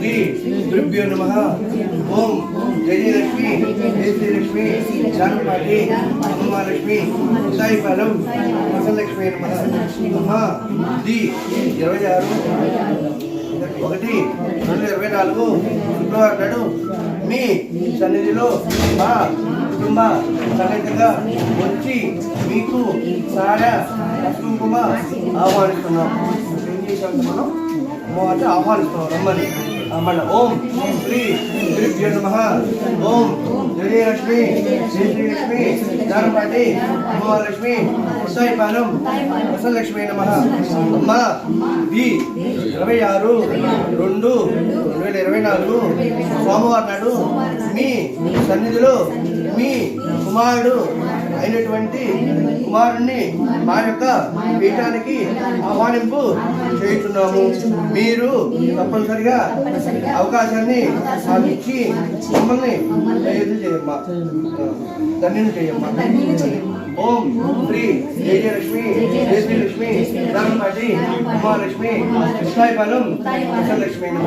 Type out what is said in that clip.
శ్రీ గురుభ్యో నమ. ఓం జయలక్ష్మి జయశ్రీలక్ష్మి జానపాటి అమ్మలక్ష్మి సాయిపాలెం వసలక్ష్మి నమ. అమ్మ ఇరవై ఆరు ఒకటి రెండు ఇరవై నాలుగు శుక్రవారం నాడు మీ సన్నిధిలో మా కుటుంబ సమేతంగా వచ్చి మీకు సారా కుంకుమ ఆహ్వానిస్తున్నాం. ఏం చేసాం మనం? అమ్మవారిని ఆహ్వానిస్తున్నాం. రమ్మని. మన ఓం శ్రీ గురుభ్యో నమ. ఓం జయలక్ష్మి శ్రీ శ్రీలక్ష్మి దానపాటి ఉమాలక్ష్మి ఉసాయిపాలెం వసలక్ష్మి నమ. అమ్మ ది ఇరవై ఆరు రెండు రెండు వేల ఇరవై నాలుగు సోమవారం నాడు మీ సన్నిధిలో మీ కుమారుడు అయినటువంటి కుమారుణ్ణి మా యొక్క పీఠానికి ఆహ్వానింపు చేయుచున్నాము. మీరు తప్పనిసరిగా అవకాశాన్ని మాకు ఇచ్చి మమ్మల్ని చేయమ్మా. ధన్యం చేయమ్మా. ఓం శ్రీ విజయలక్ష్మి జయశ్రీలక్ష్మి ధర్మపాటి ఉమాలక్ష్మి సాయిపాలెం లక్ష్మీ నమ.